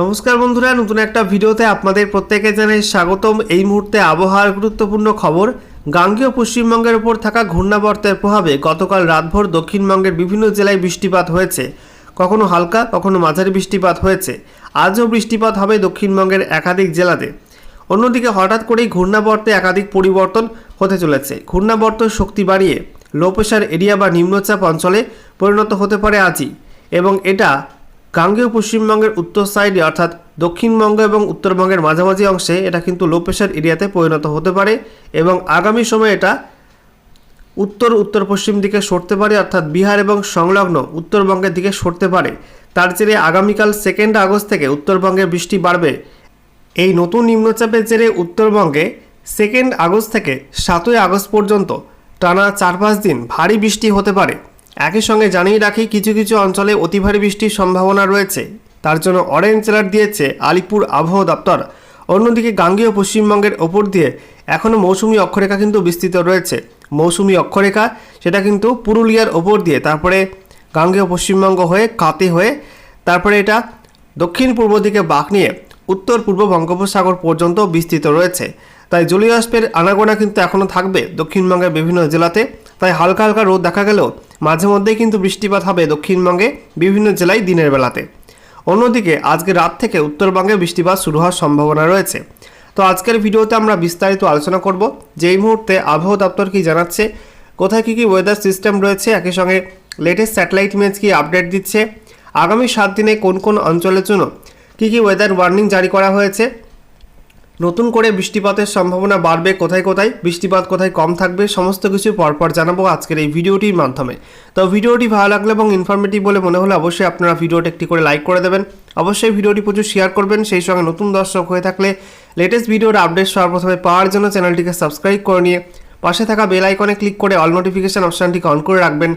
নমস্কার বন্ধুরা, নতুন একটা ভিডিওতে আপনাদের প্রত্যেকে জানাই স্বাগতম। এই মুহূর্তে আবহাওয়ার গুরুত্বপূর্ণ খবর, গাঙ্গেয় পশ্চিমবঙ্গের উপর থাকা ঘূর্ণাবর্তের প্রভাবে গতকাল রাতভর দক্ষিণবঙ্গের বিভিন্ন জেলায় বৃষ্টিপাত হয়েছে। কখনো হালকা, কখনো মাঝারি বৃষ্টিপাত হয়েছে। আজও বৃষ্টিপাত হবে দক্ষিণবঙ্গের একাধিক জেলাতে। অন্যদিকে হঠাৎ করেই ঘূর্ণাবর্তে একাধিক পরিবর্তন হতে চলেছে। ঘূর্ণাবর্ত শক্তি বাড়িয়ে লো প্রেশার এরিয়া বা নিম্নচাপ অঞ্চলে পরিণত হতে পারে আজই। এবং এটা গাঙ্গেয় পশ্চিমবঙ্গের উত্তর সাইডে অর্থাৎ দক্ষিণবঙ্গ এবং উত্তরবঙ্গের মাঝামাঝি অংশে এটা কিন্তু লো প্রেশার এরিয়াতে পরিণত হতে পারে এবং আগামী সময়ে এটা উত্তর উত্তর পশ্চিম দিকে সরতে পারে, অর্থাৎ বিহার এবং সংলগ্ন উত্তরবঙ্গের দিকে সরতে পারে। তার জেরে আগামীকাল সেকেন্ড আগস্ট থেকে উত্তরবঙ্গে বৃষ্টি বাড়বে। এই নতুন নিম্নচাপের জেরে উত্তরবঙ্গে সেকেন্ড আগস্ট থেকে সাতই আগস্ট পর্যন্ত টানা চার পাঁচ দিন ভারী বৃষ্টি হতে পারে। একই সঙ্গে জানিয়ে রাখি, কিছু কিছু অঞ্চলে অতি ভারী বৃষ্টির সম্ভাবনা রয়েছে। তার জন্য অরেঞ্জ অ্যালার্ট দিয়েছে আলিপুর আবহাওয়া দপ্তর। অন্যদিকে গাঙ্গেয় পশ্চিমবঙ্গের ওপর দিয়ে এখনও মৌসুমি অক্ষরেখা কিন্তু বিস্তৃত রয়েছে। মৌসুমি অক্ষরেখা, সেটা কিন্তু পুরুলিয়ার ওপর দিয়ে, তারপরে গাঙ্গেয় পশ্চিমবঙ্গ হয়ে কাতে হয়ে, তারপরে এটা দক্ষিণ পূর্ব দিকে বাঁক নিয়ে উত্তর পূর্ব বঙ্গোপসাগর পর্যন্ত বিস্তৃত রয়েছে। তাই জলীয় বাষ্পের আনাগোনা কিন্তু এখনও থাকবে দক্ষিণবঙ্গের বিভিন্ন জেলাতে। তাই হালকা হালকা রোদ দেখা গেলেও মাঝে মধ্যেই কিন্তু বৃষ্টিপাত হবে দক্ষিণবঙ্গে, বিভিন্ন জেলায় দিনের বেলাতে। অন্যদিকে, আজকে রাত থেকে উত্তরবঙ্গে বৃষ্টিপাত শুরু হওয়ার সম্ভাবনা রয়েছে। তো আজকের ভিডিওতে আমরা বিস্তারিত আলোচনা করব যে এই মুহূর্তে আবহাওয়া দপ্তর কি জানাচ্ছে, কোথায় কী কী ওয়েদার সিস্টেম রয়েছে, একই সঙ্গে লেটেস্ট স্যাটেলাইট ইমেজ কি আপডেট দিচ্ছে, আগামী সাত দিনে কোন কোন অঞ্চলের জন্য কী কী ওয়েদার ওয়ার্নিং জারি করা হয়েছে নতুন করে বৃষ্টিপাতের সম্ভাবনা বাড়বে কোথায় কোথায়? বৃষ্টিপাত কোথায় কম থাকবে? সমস্ত কিছু পরপর জানাব আজকের এই ভিডিওটির মাধ্যমে। তো ভিডিওটি ভালো লাগলে এবং ইনফরমেটিভ বলে মনে হলে অবশ্যই আপনারা ভিডিওটা একটি করে লাইক করে দেবেন। অবশ্যই ভিডিওটি প্রচুর শেয়ার করবেন। সেই সঙ্গে নতুন দর্শক হয়ে থাকলে লেটেস্ট ভিডিওর আপডেট সর্বপ্রথমে পাওয়ার জন্য চ্যানেলটিকে সাবস্ক্রাইব করে নিয়ে পাশে থাকা বেল আইকনে ক্লিক করে অল নোটিফিকেশান অপশানটিকে অন করে রাখবেন।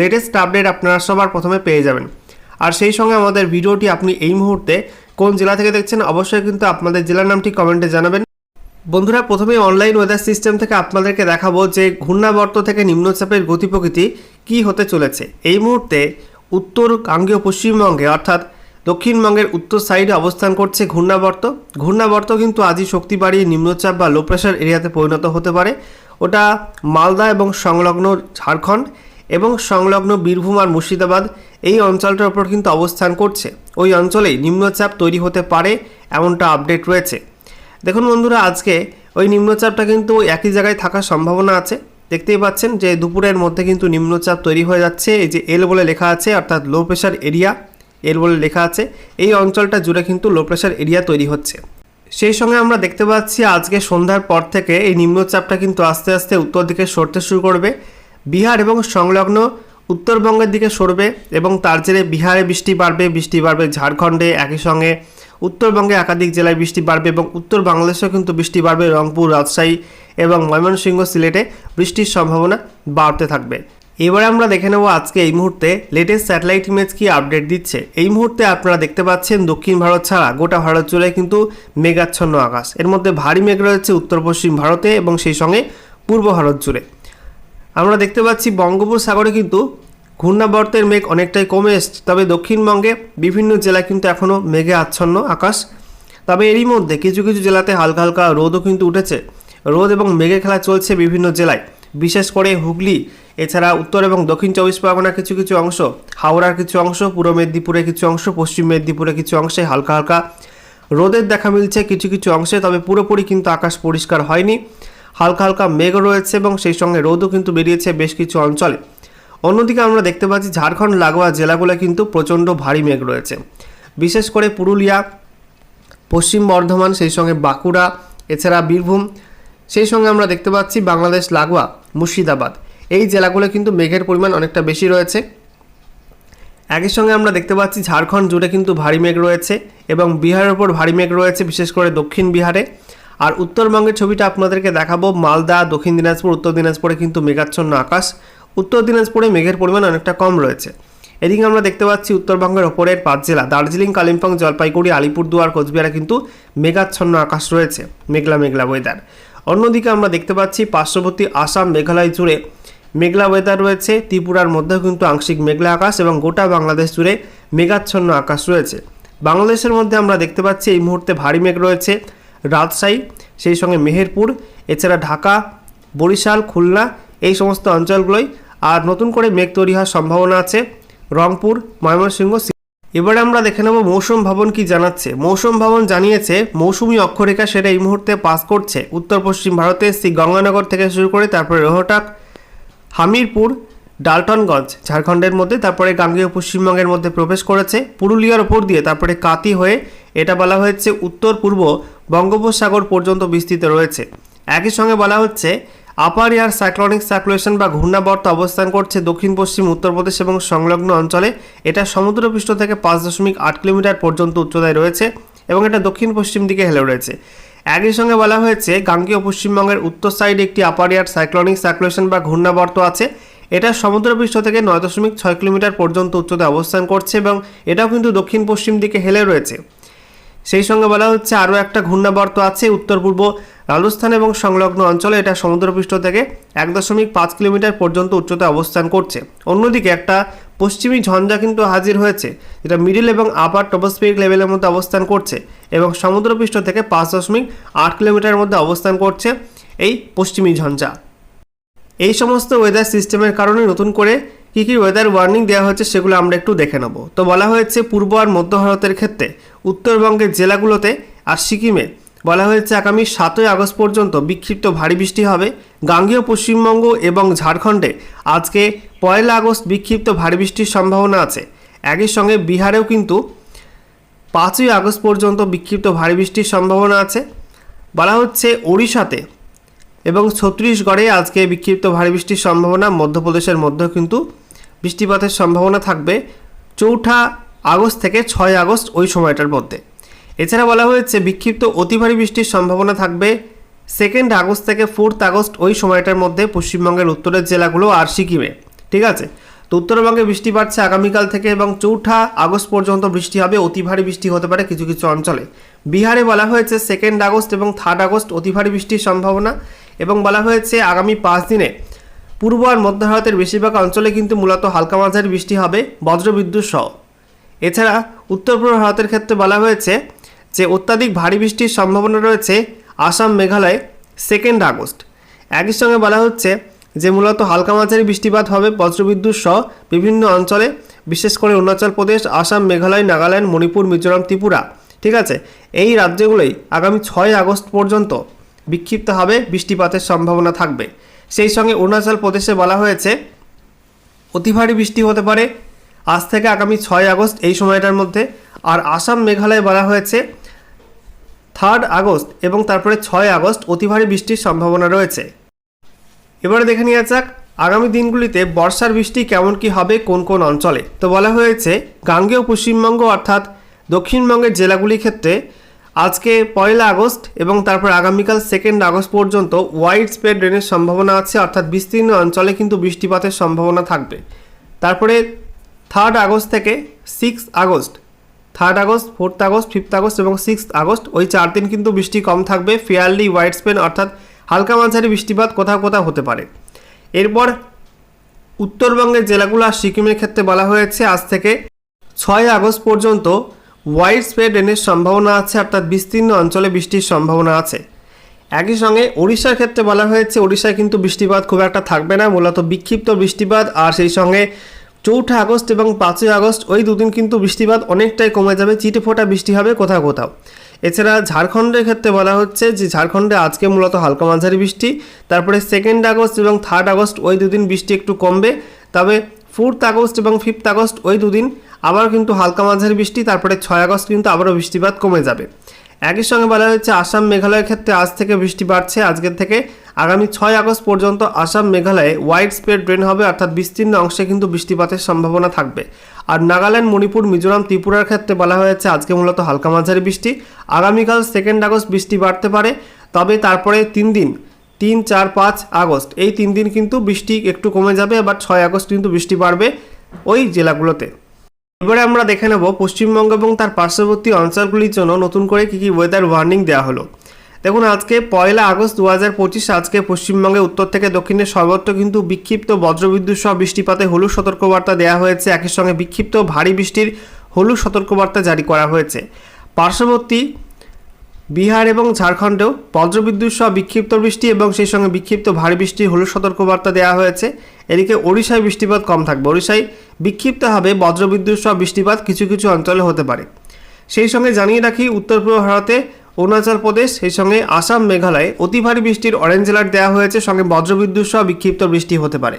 লেটেস্ট আপডেট আপনারা সবার প্রথমে পেয়ে যাবেন। আর সেই সঙ্গে আমাদের ভিডিওটি আপনি এই মুহূর্তে কোন জেলা থেকে দেখছেন অবশ্যই কিন্তু আপনাদের জেলার নামটি কমেন্টে জানাবেন। বন্ধুরা, প্রথমে অনলাইন ওয়েদার সিস্টেম থেকে আপনাদেরকে দেখাবো যে ঘূর্ণাবর্ত থেকে নিম্নচাপের গতি প্রকৃতি কী হতে চলেছে। এই মুহূর্তে উত্তর গাঙ্গেয় পশ্চিমবঙ্গে, অর্থাৎ দক্ষিণবঙ্গের উত্তর সাইডে অবস্থান করছে ঘূর্ণাবর্ত। ঘূর্ণাবর্ত কিন্তু আজই শক্তি বাড়িয়ে নিম্নচাপ বা লো প্রেশার এরিয়াতে পরিণত হতে পারে। ওটা মালদা এবং সংলগ্ন ঝাড়খণ্ড। এবং সংলগ্ন বীরভূম আর মুর্শিদাবাদ এই অঞ্চলটার উপর কিন্তু অবস্থান করছে। ওই অঞ্চলেই নিম্নচাপ তৈরি হতে পারে এমনটা আপডেট রয়েছে। দেখুন বন্ধুরা, আজকে ওই নিম্নচাপটা কিন্তু একই জায়গায় থাকার সম্ভাবনা আছে। দেখতেই পাচ্ছেন যে দুপুরের মধ্যে কিন্তু নিম্নচাপ তৈরি হয়ে যাচ্ছে। এই যে এল বলে লেখা আছে, অর্থাৎ লো প্রেশার এরিয়া এল বলে লেখা আছে। এই অঞ্চলটা জুড়ে কিন্তু লো প্রেশার এরিয়া তৈরি হচ্ছে। সেই সঙ্গে আমরা দেখতে পাচ্ছি আজকে সন্ধ্যার পর থেকে এই নিম্নচাপটা কিন্তু আস্তে আস্তে উত্তর দিকে সরতে শুরু করবে। বিহার এবং সংলগ্ন উত্তরবঙ্গের দিকে সরবে এবং তার জেরে বিহারে বৃষ্টি বাড়বে বৃষ্টি বাড়বে ঝাড়খণ্ডে একই সঙ্গে। উত্তরবঙ্গে একাধিক জেলায় বৃষ্টি বাড়বে এবং উত্তর বাংলাদেশেও কিন্তু বৃষ্টি বাড়বে। রংপুর, রাজশাহী এবং ময়মনসিংহ সিলেটে বৃষ্টির সম্ভাবনা বাড়তে থাকবে। এবারে আমরা দেখে নেব আজকে এই মুহূর্তে লেটেস্ট স্যাটেলাইট ইমেজ কি আপডেট দিচ্ছে। এই মুহূর্তে আপনারা দেখতে পাচ্ছেন দক্ষিণ ভারত ছাড়া গোটা ভারত জুড়ে কিন্তু মেঘাচ্ছন্ন আকাশ। এর মধ্যে ভারী মেঘ রয়েছে উত্তর পশ্চিম ভারতে এবং সেই সঙ্গে পূর্ব ভারত জুড়ে। আমরা দেখতে পাচ্ছি বঙ্গোপসাগরে কিন্তু ঘূর্ণাবর্তের মেঘ অনেকটাই কমে এসছে। তবে দক্ষিণবঙ্গে বিভিন্ন জেলায় কিন্তু এখনও মেঘে আচ্ছন্ন আকাশ। তবে এরই মধ্যে কিছু কিছু জেলাতে হালকা হালকা রোদও কিন্তু উঠেছে। রোদ এবং মেঘে খেলা চলছে বিভিন্ন জেলায়। বিশেষ করে হুগলি, এছাড়া উত্তর এবং দক্ষিণ চব্বিশ পরগনার কিছু কিছু অংশ, হাওড়ার কিছু অংশ, পূর্ব মেদিনীপুরের কিছু অংশ, পশ্চিম মেদিনীপুরের কিছু অংশে হালকা হালকা রোদের দেখা মিলছে কিছু কিছু অংশে, তবে পুরোপুরি কিন্তু আকাশ পরিষ্কার হয়নি। হালকা হালকা মেঘ রয়েছে এবং সেই সঙ্গে রোদও কিন্তু বেরিয়েছে বেশ কিছু অঞ্চলে। অন্যদিকে আমরা দেখতে পাচ্ছি ঝাড়খণ্ড লাগোয়া জেলাগুলো কিন্তু প্রচণ্ড ভারী মেঘ রয়েছে। বিশেষ করে পুরুলিয়া, পশ্চিম বর্ধমান, সেই সঙ্গে বাঁকুড়া, এছাড়া বীরভূম, সেই সঙ্গে আমরা দেখতে পাচ্ছি বাংলাদেশ লাগোয়া, মুর্শিদাবাদ। এই জেলাগুলো কিন্তু মেঘের পরিমাণ অনেকটা বেশি রয়েছে। একই সঙ্গে আমরা দেখতে পাচ্ছি ঝাড়খণ্ড জুড়ে কিন্তু ভারী মেঘ রয়েছে এবং বিহারের ওপর ভারী মেঘ রয়েছে, বিশেষ করে দক্ষিণ বিহারে। আর উত্তরবঙ্গের ছবিটা আপনাদেরকে দেখাবো। মালদা, দক্ষিণ দিনাজপুর, উত্তর দিনাজপুরে কিন্তু মেঘাচ্ছন্ন আকাশ। উত্তর দিনাজপুরে মেঘের পরিমাণ অনেকটা কম রয়েছে। এদিকে আমরা দেখতে পাচ্ছি উত্তরবঙ্গের ওপরের পাঁচ জেলা, দার্জিলিং, কালিম্পং, জলপাইগুড়ি, আলিপুরদুয়ার, কোচবিহারে কিন্তু মেঘাচ্ছন্ন আকাশ রয়েছে, মেঘলা মেঘলা ওয়েদার অন্যদিকে আমরা দেখতে পাচ্ছি পার্শ্ববর্তী আসাম, মেঘালয় জুড়ে মেঘলা ওয়েদার রয়েছে, ত্রিপুরার মধ্যেও কিন্তু আংশিক মেঘলা আকাশ এবং গোটা বাংলাদেশ জুড়ে মেঘাচ্ছন্ন আকাশ রয়েছে। বাংলাদেশের মধ্যে আমরা দেখতে পাচ্ছি এই মুহূর্তে ভারী মেঘ রয়েছে রাজশাহী, সেই সঙ্গে মেহেরপুর, এছাড়া ঢাকা, বরিশাল, খুলনা, এই সমস্ত অঞ্চলগুলোই আর নতুন করে মেঘ তৈরি হওয়ার সম্ভাবনা আছে। রংপুর, ময়মনসিংহ এবারে আমরা দেখে নেব মৌসুম ভবন কি জানাচ্ছে। মৌসুম ভবন জানিয়েছে, মৌসুমি অক্ষরেখা সেটা এই মুহূর্তে পাস করছে। উত্তর পশ্চিম ভারতে শ্রী গঙ্গানগর থেকে শুরু করে তারপরে রোহটাক, হামিরপুর ডালটনগঞ্জ, ঝাড়খণ্ডের মধ্যে, তারপরে গাঙ্গেয় পশ্চিমবঙ্গের মধ্যে প্রবেশ করেছে পুরুলিয়ার ওপর দিয়ে, তারপরে কাতি হয়ে এটা বলা হয়েছে উত্তর পূর্ব বঙ্গোপসাগর পর্যন্ত বিস্তৃত রয়েছে। একই সঙ্গে বলা হচ্ছে, আপার এয়ার সাইক্লনিক সার্কুলেশন বা ঘূর্ণাবর্ত অবস্থান করছে দক্ষিণ, পশ্চিম উত্তরপ্রদেশ এবং সংলগ্ন অঞ্চলে। এটা সমুদ্রপৃষ্ঠ থেকে পাঁচ দশমিক আট কিলোমিটার পর্যন্ত উচ্চতায় রয়েছে এবং এটা দক্ষিণ, পশ্চিম দিকে হেলে রয়েছে একই সঙ্গে বলা হয়েছে, গাঙ্গীয় পশ্চিমবঙ্গের উত্তর সাইডে একটি আপার এয়ার সাইক্লনিক সার্কুলেশন বা ঘূর্ণাবর্ত আছে। এটা সমুদ্রপৃষ্ঠ থেকে নয় দশমিক ছয় কিলোমিটার পর্যন্ত উচ্চতায় অবস্থান করছে এবং এটাও কিন্তু দক্ষিণ পশ্চিম দিকে হেলে রয়েছে। সেই সঙ্গে বলা হচ্ছে আরও একটা ঘূর্ণাবর্ত আছে উত্তর পূর্ব রাজস্থান এবং সংলগ্ন অঞ্চলে। এটা সমুদ্রপৃষ্ঠ থেকে এক দশমিক পাঁচ কিলোমিটার পর্যন্ত উচ্চতায় অবস্থান করছে। অন্যদিকে একটা পশ্চিমী ঝঞ্ঝা কিন্তু হাজির হয়েছে, যেটা মিডিল এবং আপার টপোস্ফিরিক লেভেলের মধ্যে অবস্থান করছে এবং সমুদ্রপৃষ্ঠ থেকে পাঁচ দশমিক আট কিলোমিটারের মধ্যে অবস্থান করছে এই পশ্চিমী ঝঞ্ঝা। এই সমস্ত ওয়েদার সিস্টেমের কারণে নতুন করে কী কী ওয়েদার ওয়ার্নিং দেওয়া হয়েছে সেগুলো আমরা একটু দেখে নেব। তো বলা হয়েছে পূর্ব আর মধ্য ভারতের ক্ষেত্রে, উত্তরবঙ্গের জেলাগুলোতে আর সিকিমে, বলা হয়েছে আগামী সাতই আগস্ট পর্যন্ত বিক্ষিপ্ত ভারী বৃষ্টি হবে। গাঙ্গেয় পশ্চিমবঙ্গ এবং ঝাড়খণ্ডে আজকে পয়লা আগস্ট বিক্ষিপ্ত ভারী বৃষ্টির সম্ভাবনা আছে। একই সঙ্গে বিহারেও কিন্তু পাঁচই আগস্ট পর্যন্ত বিক্ষিপ্ত ভারী বৃষ্টির সম্ভাবনা আছে। বলা হচ্ছে ওড়িশাতে এবং ছত্তিশগড়ে আজকে বিক্ষিপ্ত ভারী বৃষ্টির সম্ভাবনা, মধ্যপ্রদেশের মধ্যেও কিন্তু বৃষ্টিপাতের সম্ভাবনা থাকবে চৌঠা আগস্ট থেকে ছয় আগস্ট ওই সময়টার মধ্যে। এছাড়া বলা হয়েছে, বিক্ষিপ্ত অতি ভারী বৃষ্টির সম্ভাবনা থাকবে সেকেন্ড আগস্ট থেকে ফোর্থ আগস্ট ওই সময়টার মধ্যে পশ্চিমবঙ্গের উত্তরের জেলাগুলো আর সিকিমে। ঠিক আছে? তো উত্তরবঙ্গে বৃষ্টি বাড়ছে আগামীকাল থেকে এবং চৌঠা আগস্ট পর্যন্ত বৃষ্টি হবে, অতি ভারী বৃষ্টি হতে পারে কিছু কিছু অঞ্চলে। বিহারে বলা হয়েছে সেকেন্ড আগস্ট এবং থার্ড আগস্ট অতি ভারী বৃষ্টির সম্ভাবনা। এবং বলা হয়েছে, আগামী পাঁচ দিনে পূর্ব আর মধ্য ভারতের বেশিরভাগ অঞ্চলে কিন্তু মূলত হালকা মাঝারি বৃষ্টি হবে, বজ্রবিদ্যুৎ সহ। এছাড়া উত্তর পূর্ব ভারতের ক্ষেত্রে বলা হয়েছে যে, অত্যাধিক ভারী বৃষ্টির সম্ভাবনা রয়েছে আসাম, মেঘালয় সেকেন্ড আগস্ট একই সঙ্গে বলা হচ্ছে যে, মূলত হালকা মাঝারি বৃষ্টিপাত হবে বজ্রবিদ্যুৎ সহ বিভিন্ন অঞ্চলে, বিশেষ করে অরুণাচল প্রদেশ, আসাম, মেঘালয়, নাগাল্যান্ড, মণিপুর, মিজোরাম, ত্রিপুরা। ঠিক আছে? এই রাজ্যগুলোই আগামী ছয় আগস্ট পর্যন্ত বিক্ষিপ্ত হবে, বৃষ্টিপাতের সম্ভাবনা থাকবে। সেই সঙ্গে অরুণাচল প্রদেশে বলা হয়েছে, অতি ভারী বৃষ্টি হতে পারে। আজ থেকে আগামী ছয় আগস্ট এই সময়টার মধ্যে। আর আসাম মেঘালয় বলা হয়েছে থার্ড আগস্ট এবং তারপরে ছয় আগস্ট অতি ভারী বৃষ্টির সম্ভাবনা রয়েছে। এবারে দেখে নেওয়া যাক, আগামী দিনগুলিতে বর্ষার বৃষ্টি কেমন কি হবে কোন কোন অঞ্চলে। তো বলা হয়েছে, গাঙ্গেয় পশ্চিমবঙ্গ অর্থাৎ দক্ষিণবঙ্গের জেলাগুলির ক্ষেত্রে আজকে পয়লা আগস্ট এবং তারপর আগামীকাল সেকেন্ড আগস্ট পর্যন্ত ওয়াইড স্প্রেড রেনের সম্ভাবনা আছে, অর্থাৎ বিস্তীর্ণ অঞ্চলে কিন্তু বৃষ্টিপাতের সম্ভাবনা থাকবে। তারপরে থার্ড আগস্ট থেকে six August third August fourth August fifth August এবং সিক্স আগস্ট, ওই চার দিন কিন্তু বৃষ্টি কম থাকবে ফেয়ারলি ওয়াইড স্পেন অর্থাৎ হালকা মাঝারি বৃষ্টিপাত কোথাও কোথাও হতে পারে। এরপর উত্তরবঙ্গের জেলাগুলো আর সিকিমের ক্ষেত্রে বলা হয়েছে, আজ থেকে ছয় আগস্ট পর্যন্ত ওয়াইড স্প্রেড রেনের সম্ভাবনা আছে, অর্থাৎ বিস্তীর্ণ অঞ্চলে বৃষ্টির সম্ভাবনা আছে। একই সঙ্গে ওড়িশার ক্ষেত্রে বলা হয়েছে, ওড়িশায় কিন্তু বৃষ্টিপাত খুব একটা থাকবে না, মূলত বিক্ষিপ্ত বৃষ্টিপাত, আর সেই সঙ্গে চৌঠা আগস্ট এবং পাঁচই আগস্ট ওই দুদিন কিন্তু বৃষ্টিপাত অনেকটাই কমে যাবে, চিটে ফোটা বৃষ্টি হবে কোথাও কোথাও। এছাড়া ঝাড়খণ্ডের ক্ষেত্রে বলা হচ্ছে যে, ঝাড়খণ্ডে আজকে মূলত হালকা মাঝারি বৃষ্টি, তারপরে সেকেন্ড আগস্ট এবং থার্ড আগস্ট ওই দুদিন বৃষ্টি একটু কমবে। তবে ফোর্থ আগস্ট এবং ফিফথ আগস্ট ওই দুদিন আবারও কিন্তু হালকা মাঝারি বৃষ্টি, তারপরে ছয় আগস্ট কিন্তু আবারও বৃষ্টিপাত কমে যাবে। একই সঙ্গে বলা হয়েছে, আসাম মেঘালয়ের ক্ষেত্রে আজ থেকে বৃষ্টি বাড়ছে, আজকের থেকে আগামী ছয় আগস্ট পর্যন্ত আসাম মেঘালয়ে ওয়াইড স্প্রেড ড্রেন হবে, অর্থাৎ বিস্তীর্ণ অংশে কিন্তু বৃষ্টিপাতের সম্ভাবনা থাকবে। আর নাগাল্যান্ড, মণিপুর, মিজোরাম, ত্রিপুরার ক্ষেত্রে বলা হয়েছে, আজকে মূলত হালকা মাঝারি বৃষ্টি। আগামীকাল সেকেন্ড আগস্ট বৃষ্টি বাড়তে পারে, তবে তারপরে তিন দিন তিন, চার, পাঁচ আগস্ট। এই তিন দিন কিন্তু বৃষ্টি একটু কমে যাবে, আবার ছয় আগস্ট কিন্তু বৃষ্টি বাড়বে ওই জেলাগুলোতে। এবারে আমরা দেখে নেব পশ্চিমবঙ্গ এবং তার পার্শ্ববর্তী অঞ্চলগুলির জন্য নতুন করে কী কী ওয়েদার ওয়ার্নিং দেওয়া হলো। দেখুন, আজকে পয়লা আগস্ট দু হাজার পঁচিশ, আজকে পশ্চিমবঙ্গে উত্তর থেকে দক্ষিণে সর্বত্র কিন্তু বিক্ষিপ্ত বজ্রবিদ্যুৎ সহ বৃষ্টিপাতে হলুদ সতর্কবার্তা দেওয়া হয়েছে। একই সঙ্গে বিক্ষিপ্ত ভারী বৃষ্টির হলুদ সতর্কবার্তা জারি করা হয়েছে। পার্শ্ববর্তী বিহার এবং ঝাড়খণ্ডেও বজ্রবিদ্যুৎ সহ বিক্ষিপ্ত বৃষ্টি এবং সেই সঙ্গে বিক্ষিপ্ত ভারী বৃষ্টির হলুদ সতর্কবার্তা দেওয়া হয়েছে। এদিকে ওড়িশায় বৃষ্টিপাত কম থাকবে। ওড়িশায় বিক্ষিপ্তভাবে বজ্রবিদ্যুৎ সহ বৃষ্টিপাত কিছু কিছু অঞ্চলে হতে পারে। সেই সঙ্গে জানিয়ে রাখি, উত্তর পূর্ব ভারতে অরুণাচল প্রদেশ, সেই সঙ্গে আসাম, মেঘালয়ে অতি ভারী বৃষ্টির অরেঞ্জ অ্যালার্ট দেওয়া হয়েছে। সঙ্গে বজ্রবিদ্যুৎ সহ বিক্ষিপ্ত বৃষ্টি হতে পারে।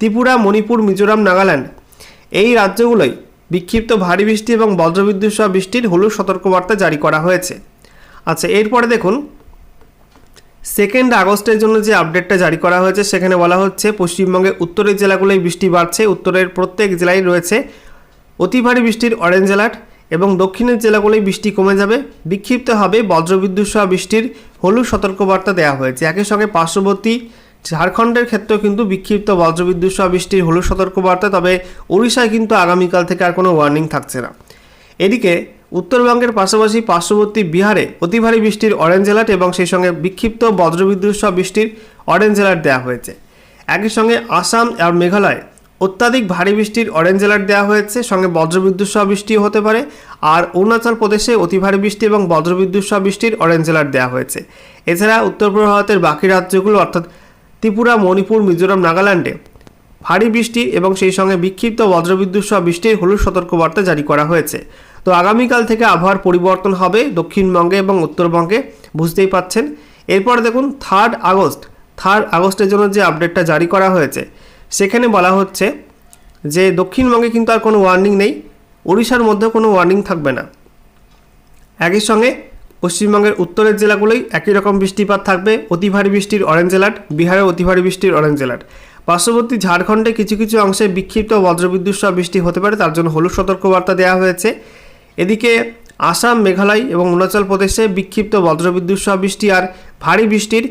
ত্রিপুরা, মণিপুর, মিজোরাম, নাগাল্যান্ড এই রাজ্যগুলোয় বিক্ষিপ্ত ভারী বৃষ্টি এবং বজ্রবিদ্যুৎ সহ বৃষ্টির হলুদ সতর্কবার্তা জারি করা হয়েছে। আচ্ছা এরপরে দেখুন সেকেন্ড আগস্টের জন্য যে আপডেটটা জারি করা হয়েছে, সেখানে বলা হচ্ছে পশ্চিমবঙ্গের উত্তরের জেলাগুলোয় বৃষ্টি বাড়ছে, উত্তরের প্রত্যেক জেলায় রয়েছে অতি ভারী বৃষ্টির অরেঞ্জ অ্যালার্ট এবং দক্ষিণের জেলাগুলোয় বৃষ্টি কমে যাবে। বিক্ষিপ্ত হবে বজ্রবিদ্যুৎ সহ বৃষ্টির হলুদ সতর্কবার্তা দেওয়া হয়েছে। একই সঙ্গে পার্শ্ববর্তী ঝাড়খণ্ডের ক্ষেত্রেও কিন্তু বিক্ষিপ্ত বজ্রবিদ্যুৎ সহ বৃষ্টির হলুদ সতর্কবার্তা, তবে উড়িষ্যায় কিন্তু আগামীকাল থেকে আর কোনো ওয়ার্নিং থাকছে না। এদিকে উত্তরবঙ্গের পাশাপাশি পার্শ্ববর্তী বিহারে অতি ভারী বৃষ্টির অরেঞ্জ অ্যালার্ট এবং সেই সঙ্গে বিক্ষিপ্ত বজ্রবিদ্যুৎ সহ বৃষ্টির অরেঞ্জ অ্যালার্ট দেওয়া হয়েছে। একই সঙ্গে আসাম আর মেঘালয় অত্যাধিক ভারী বৃষ্টির অরেঞ্জ অ্যালার্ট দেওয়া হয়েছে, সঙ্গে বজ্রবিদ্যুৎ সহ বৃষ্টিও হতে পারে। আর অরুণাচল প্রদেশে অতি ভারী বৃষ্টি এবং বজ্রবিদ্যুৎ সহ বৃষ্টির অরেঞ্জ অ্যালার্ট দেওয়া হয়েছে। এছাড়া উত্তর পূর্ব ভারতের বাকি রাজ্যগুলো অর্থাৎ ত্রিপুরা, মণিপুর, মিজোরাম, নাগাল্যান্ডে ভারী বৃষ্টি এবং সেই সঙ্গে বিক্ষিপ্ত বজ্রবিদ্যুৎ সহ বৃষ্টির হলুদ সতর্কবার্তা জারি করা হয়েছে। তো আগামীকাল থেকে আবহাওয়ার পরিবর্তন হবে দক্ষিণবঙ্গে এবং উত্তরবঙ্গে, বুঝতেই পাচ্ছেন। এরপর দেখুন থার্ড আগস্ট। থার্ড আগস্টের জন্য যে আপডেটটা জারি করা হয়েছে, সেখানে বলা হচ্ছে যে দক্ষিণবঙ্গে কিন্তু আর কোনো ওয়ার্নিং নেই, ওড়িশার মধ্যে কোনো ওয়ার্নিং থাকবে না। একই সঙ্গে পশ্চিমবঙ্গের উত্তরের জেলাগুলোই একই রকম বৃষ্টিপাত থাকবে, অতি ভারী বৃষ্টির অরেঞ্জ অ্যালার্ট বিহারে অতি ভারী বৃষ্টির অরেঞ্জ অ্যালার্ট পার্শ্ববর্তী ঝাড়খণ্ডে কিছু কিছু অংশে বিক্ষিপ্ত বজ্রবিদ্যুৎ সহ বৃষ্টি হতে পারে, তার জন্য হলুদ সতর্কবার্তা দেওয়া হয়েছে। এদিকে আসাম, মেঘালয় এবং অরুণাচল প্রদেশে বিক্ষিপ্ত বজ্রবিদ্যুৎ সহ বৃষ্টি আর ভারী বৃষ্টির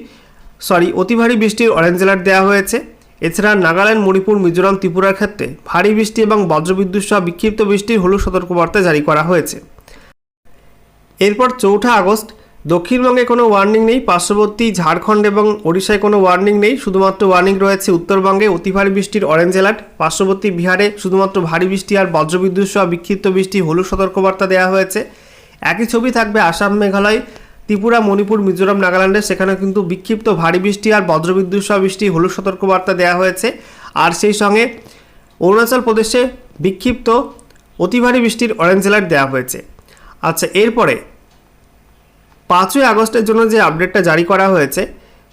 সরি অতি ভারী বৃষ্টির অরেঞ্জ অ্যালার্ট দেওয়া হয়েছে। এছাড়া নাগাল্যান্ড, মণিপুর, মিজোরাম, ত্রিপুরার ক্ষেত্রে ভারী বৃষ্টি এবং বজ্রবিদ্যুৎ সহ বিক্ষিপ্ত বৃষ্টির হলুদ সতর্কবার্তা জারি করা হয়েছে। এরপর চৌঠা আগস্ট দক্ষিণবঙ্গে কোনো ওয়ার্নিং নেই, পার্শ্ববর্তী ঝাড়খণ্ড এবং ওড়িশায় কোনো ওয়ার্নিং নেই, শুধুমাত্র ওয়ার্নিং রয়েছে উত্তরবঙ্গে অতি ভারী বৃষ্টির অরেঞ্জ অ্যালার্ট পার্শ্ববর্তী বিহারে শুধুমাত্র ভারী বৃষ্টি আর বজ্রবিদ্যুৎ সহ বিক্ষিপ্ত বৃষ্টি হলুদ সতর্কবার্তা দেওয়া হয়েছে। একই ছবি থাকবে আসাম, মেঘালয়, ত্রিপুরা, মণিপুর, মিজোরাম, নাগাল্যান্ডে। সেখানে কিন্তু বিক্ষিপ্ত ভারী বৃষ্টি আর বজ্রবিদ্যুৎ সহ বৃষ্টি হলুদ সতর্কবার্তা দেওয়া হয়েছে। আর সেই সঙ্গে অরুণাচল প্রদেশে বিক্ষিপ্ত অতি ভারী বৃষ্টির অরেঞ্জ অ্যালার্ট দেওয়া হয়েছে। আচ্ছা এরপরে পাঁচই আগস্টের জন্য যে আপডেটটা জারি করা হয়েছে,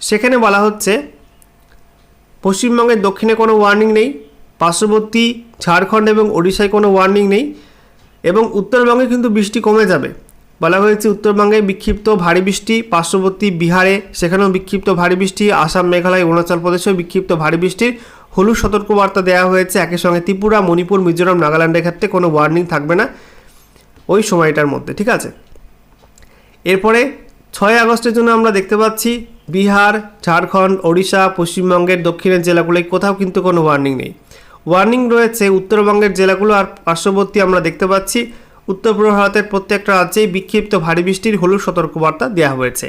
সেখানে বলা হচ্ছে, পশ্চিমবঙ্গের দক্ষিণে কোনো ওয়ার্নিং নেই, পার্শ্ববর্তী ঝাড়খণ্ড এবং ওড়িশায় কোনো ওয়ার্নিং নেই, এবং উত্তরবঙ্গে কিন্তু বৃষ্টি কমে যাবে। বলা হয়েছে, উত্তরবঙ্গে বিক্ষিপ্ত ভারী বৃষ্টি, পার্শ্ববর্তী বিহারে সেখানেও বিক্ষিপ্ত ভারী বৃষ্টি, আসাম, মেঘালয়, অরুণাচল প্রদেশেও বিক্ষিপ্ত ভারী বৃষ্টির হলুদ সতর্কবার্তা দেওয়া হয়েছে। একই সঙ্গে ত্রিপুরা, মণিপুর, মিজোরাম, নাগাল্যান্ডের ক্ষেত্রে কোনো ওয়ার্নিং থাকবে না ওই সময়টার মধ্যে, ঠিক আছে? এরপরে ছয় আগস্টের জন্য আমরা দেখতে পাচ্ছি বিহার, ঝাড়খণ্ড, ওড়িশা, পশ্চিমবঙ্গের দক্ষিণের জেলাগুলোয় কোথাও কিন্তু কোনো ওয়ার্নিং নেই। ওয়ার্নিং রয়েছে উত্তরবঙ্গের জেলাগুলো আর পার্শ্ববর্তী আমরা দেখতে পাচ্ছি। উত্তর পূর্ব ভারতের প্রত্যেকটা রাজ্যেই বিক্ষিপ্ত ভারী বৃষ্টির হলুদ সতর্কবার্তা দেওয়া হয়েছে।